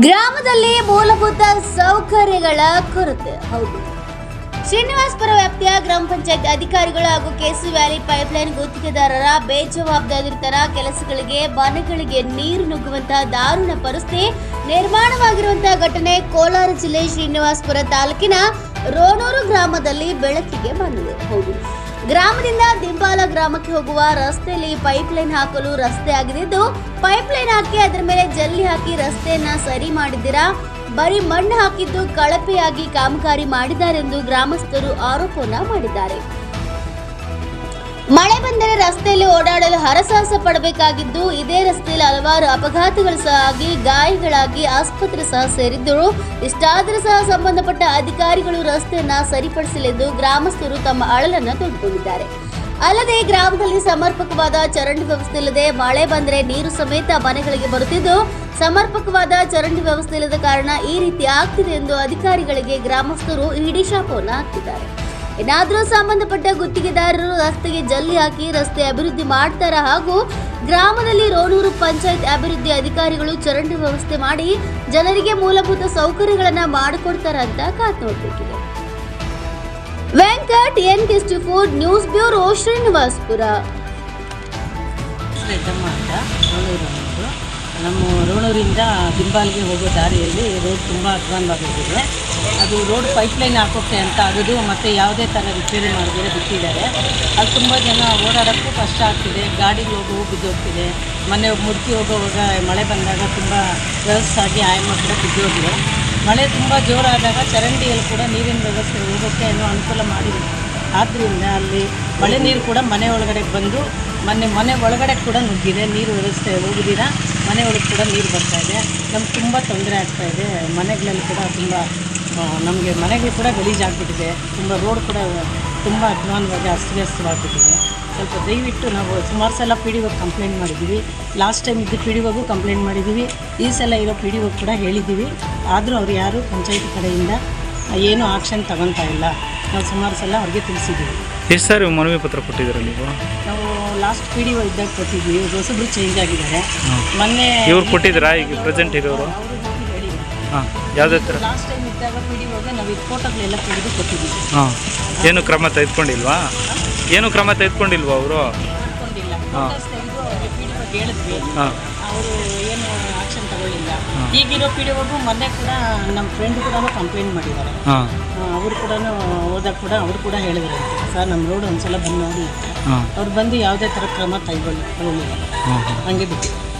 ಗ್ರಾಮದಲ್ಲಿ ಮೂಲಭೂತ ಸೌಕರ್ಯಗಳ ಕೊರತೆ. ಹೌದು. ಶ್ರೀನಿವಾಸ್ಪುರ ವ್ಯಾಪ್ತಿಯ ಗ್ರಾಮ ಪಂಚಾಯತ್ ಅಧಿಕಾರಿಗಳು ಹಾಗೂ ಕೆಸಿ ವ್ಯಾಲಿ ಪೈಪ್ಲೈನ್ ಗುತ್ತಿಗೆದಾರರ ಬೇಜವಾಬ್ದಾರಿತರ ಕೆಲಸಗಳಿಗೆ ಮನೆಗಳಿಗೆ ನೀರು ನುಗ್ಗುವಂತಹ ದಾರುಣ ಪರಿಸ್ಥಿತಿ ನಿರ್ಮಾಣವಾಗಿರುವಂತಹ ಘಟನೆ ಕೋಲಾರ ಜಿಲ್ಲೆ ಶ್ರೀನಿವಾಸ್ಪುರ ತಾಲೂಕಿನ ರೋಣೂರು ಗ್ರಾಮದಲ್ಲಿ ಬೆಳಕಿಗೆ ಬಂದಿದೆ. ಹೌದು. ಗ್ರಾಮದಿಂದ ದಿಂಬಾಲ ಗ್ರಾಮಕ್ಕೆ ಹೋಗುವ ರಸ್ತೆಯಲ್ಲಿ ಪೈಪ್ ಲೈನ್ ಹಾಕಲು ರಸ್ತೆ ಆಗಿದ್ದು ಪೈಪ್ಲೈನ್ ಹಾಕಿ ಅದರ ಮೇಲೆ ಜಲ್ಲಿ ಹಾಕಿ ರಸ್ತೆಯನ್ನ ಸರಿ ಮಾಡಿದ್ದೀರಾ? ಬರೀ ಮಣ್ಣು ಹಾಕಿದ್ದು ಕಳಪೆಯಾಗಿ ಕಾಮಗಾರಿ ಮಾಡಿದ್ದಾರೆಂದು ಗ್ರಾಮಸ್ಥರು ಆರೋಪವನ್ನ ಮಾಡಿದ್ದಾರೆ. ಮಳೆ ಬಂದರೆ ರಸ್ತೆಯಲ್ಲಿ ಓಡಾಡಲು ಹರಸಾಹಸ ಪಡಬೇಕಾಗಿದ್ದು, ಇದೇ ರಸ್ತೆಯಲ್ಲಿ ಹಲವಾರು ಅಪಘಾತಗಳು ಸಹ ಆಗಿ, ಗಾಯಗಳಾಗಿ ಆಸ್ಪತ್ರೆ ಸಹ ಸೇರಿದ್ದು ಇಷ್ಟಾದರೂ ಸಹ ಸಂಬಂಧಪಟ್ಟ ಅಧಿಕಾರಿಗಳು ರಸ್ತೆಯನ್ನ ಸರಿಪಡಿಸಲೆಂದು ಗ್ರಾಮಸ್ಥರು ತಮ್ಮ ಅಳಲನ್ನು ತೋಡಿಕೊಂಡಿದ್ದಾರೆ ಅಲ್ಲದೆ, ಗ್ರಾಮದಲ್ಲಿ ಸಮರ್ಪಕವಾದ ಚರಂಡಿ ವ್ಯವಸ್ಥೆ ಇಲ್ಲದೆ ಮಳೆ ಬಂದರೆ ನೀರು ಸಮೇತ ಮನೆಗಳಿಗೆ ಬರುತ್ತಿದ್ದು, ಸಮರ್ಪಕವಾದ ಚರಂಡಿ ವ್ಯವಸ್ಥೆ ಇಲ್ಲದ ಕಾರಣ ಈ ರೀತಿ ಆಗ್ತಿದೆ ಎಂದು ಅಧಿಕಾರಿಗಳಿಗೆ ಗ್ರಾಮಸ್ಥರು ಇಡೀ ಶಾಪವನ್ನು ಹಾಕಿದ್ದಾರೆ. ಏನಾದರೂ ಸಂಬಂಧಪಟ್ಟ ಗುತ್ತಿಗೆದಾರರು ರಸ್ತೆಗೆ ಜಲ್ಲಿ ಹಾಕಿ ರಸ್ತೆ ಅಭಿವೃದ್ಧಿ ಮಾಡ್ತಾರ ಹಾಗೂ ಗ್ರಾಮದಲ್ಲಿ ರೋಣೂರು ಪಂಚಾಯತ್ ಅಭಿವೃದ್ಧಿ ಅಧಿಕಾರಿಗಳು ಚರಂಡಿ ವ್ಯವಸ್ಥೆ ಮಾಡಿ ಜನರಿಗೆ ಮೂಲಭೂತ ಸೌಕರ್ಯಗಳನ್ನ ಮಾಡಿಕೊಡ್ತಾರ ಅಂತ ಕಾತ್ ವೆಂಕಟ್ ಎನ್ ಟಿಸ್ಟಿ ಫೋರ್ ನ್ಯೂಸ್ ಬ್ಯೂರೋ ಶ್ರೀನಿವಾಸ್ಪುರ ನಮ್ಮ ರೋಣೂರಿಂದ ದಿಂಬಾಲ್ಗೆ ಹೋಗೋ ದಾರಿಯಲ್ಲಿ ರೋಡ್ ತುಂಬ ಅಧ್ವಾನವಾಗಿದೆ ಅದು ರೋಡ್ ಪೈಪ್ಲೈನ್ ಹಾಕೋಕ್ಕೆ ಅಂತ ಆಗೋದು ಮತ್ತು ಯಾವುದೇ ಥರ ರಿಪೇರಿ ಮಾಡಿದ್ರೆ ಬಿಟ್ಟಿದ್ದಾರೆ. ಅದು ತುಂಬ ಜನ ಓಡಾಡೋಕ್ಕೂ ಕಷ್ಟ ಆಗ್ತಿದೆ. ಗಾಡಿಗೆ ಹೋಗೋ ಬಿದ್ದೋಗ್ತಿದೆ. ಮನೆ ಮುದುಕಿ ಹೋಗೋವಾಗ ಮಳೆ ಬಂದಾಗ ತುಂಬ ವ್ಯವಸ್ಥೆ ಆಗಿ ಆಯಮ್ಮ ಕೂಡ ಬಿದ್ದೋಗಿದೆ. ಮಳೆ ತುಂಬ ಜೋರಾದಾಗ ಚರಂಡಿಯಲ್ಲಿ ಕೂಡ ನೀರಿನ ವ್ಯವಸ್ಥೆ ಹೋಗೋಕ್ಕೆ ಏನೋ ಅನುಕೂಲ ಮಾಡಿಲ್ಲ ಆದ್ದರಿಂದ ಅಲ್ಲಿ ಮಳೆ ನೀರು ಕೂಡ ಮನೆ ಒಳಗಡೆ ಬಂದು ಮೊನ್ನೆ ಮನೆ ಒಳಗಡೆ ಕೂಡ ನುಗ್ಗಿದೆ ನೀರು ವ್ಯವಸ್ಥೆ ಹೋಗುದಿರ ಮನೆ ಒಳಗೆ ಕೂಡ ನೀರು ಬರ್ತಾ ಇದೆ. ನಮ್ಗೆ ತುಂಬ ತೊಂದರೆ ಆಗ್ತಾ ಇದೆ. ಮನೆಗಳಲ್ಲಿ ಕೂಡ ತುಂಬ ನಮಗೆ ಮನೆಗಳು ಕೂಡ ಗಲೀಜಾಗ್ಬಿಟ್ಟಿದೆ. ತುಂಬ ರೋಡ್ ಕೂಡ ತುಂಬ ಅಧ್ವಾನವಾಗಿ ಅಸ್ತವ್ಯಸ್ತವಾಗ್ಬಿಟ್ಟಿದೆ. ಸ್ವಲ್ಪ ದಯವಿಟ್ಟು ನಾವು ಸುಮಾರು ಸಲ ಪಿ ಡಿ ಒಗೆ ಕಂಪ್ಲೇಂಟ್ ಮಾಡಿದ್ದೀವಿ. ಲಾಸ್ಟ್ ಟೈಮ್ ಇದ್ದು ಪಿ ಡಿ ಒಗೂ ಕಂಪ್ಲೇಂಟ್ ಮಾಡಿದ್ದೀವಿ. ಈ ಸಲ ಇರೋ ಪಿ ಡಿ ಒಗೆ ಕೂಡ ಹೇಳಿದ್ದೀವಿ. ಆದರೂ ಅವ್ರು ಯಾರು ಪಂಚಾಯತ್ ಕಡೆಯಿಂದ ಏನೂ ಆಕ್ಷನ್ ತಗೊತಾ ಇಲ್ಲ. ನಾವು ಸುಮಾರು ಸಲ ಅವ್ರಿಗೆ ತಿಳಿಸಿದ್ದೀವಿ. ಎಷ್ಟು ಸರ್ ಮನವಿ ಪತ್ರ ಕೊಟ್ಟಿದ್ದೀರಾ ನೀವು? ನಾವು ಲಾಸ್ಟ್ ಪಿ ಡಿ ಇದ್ದಾಗ ಕೊಟ್ಟಿದ್ವಿ. ಇವ್ರು ಹೊಸಬ್ರು ಚೇಂಜ್ ಆಗಿದ್ದಾರೆ. ಮೊನ್ನೆ ಇವ್ರು ಕೊಟ್ಟಿದ್ದೀರಾ? ಈಗ ಪ್ರೆಸೆಂಟ್ ಇರೋರು? ಹಾಂ. ಯಾವುದೇ ಥರ ಲಾಸ್ಟ್ ಟೈಮ್ ಇದ್ದಾಗ ಪಿ ಡಿ ಒಗೆ ನಾವು ಇದು ಫೋಟೋಗಳೆಲ್ಲ ತೆಗೆದು ಕೊಟ್ಟಿದ್ದೀವಿ ಹಾಂ. ಏನು ಕ್ರಮ ತೆಗೆದುಕೊಂಡಿಲ್ವಾ? ಏನು ಕ್ರಮ ತೆಗೆದುಕೊಂಡಿಲ್ವಾ ಅವರು? ಕೊಟ್ಟಿಲ್ಲ ಫೋಟೋಸ್ ತೆಗೆದು ಅವ್ರಿಗೆ ಪಿ ಡಿ ಹೇಳಿದ್ವಿ. ಹಾಂ. ಅವರು ಏನು ಆಕ್ಷನ್ ತಗೊಳ್ಳಿಲ್ಲ. ಈಗಿರೋ ಪಿ ಡಿ ಒಗೂ ಮೊನ್ನೆ ಕೂಡ ನಮ್ಮ ಫ್ರೆಂಡ್ ಕೂಡ ಕಂಪ್ಲೇಂಟ್ ಮಾಡಿದ್ದಾರೆ. ಹಾಂ. ಅವರು ಕೂಡ ಹೋದಾಗ ಕೂಡ ಅವರು ಕೂಡ ಹೇಳಿದ್ರು ಸರ್ ನಮ್ಮ ರೋಡ್ ಒಂದ್ಸಲ ಬಂದು ನೋಡಿ. ಅಂತ ಹಾಂ ಅವ್ರು ಬಂದು ಯಾವುದೇ ಥರ ಕ್ರಮ ಹಾಂ. ಹಂಗೆ ಬಿಟ್ಟು.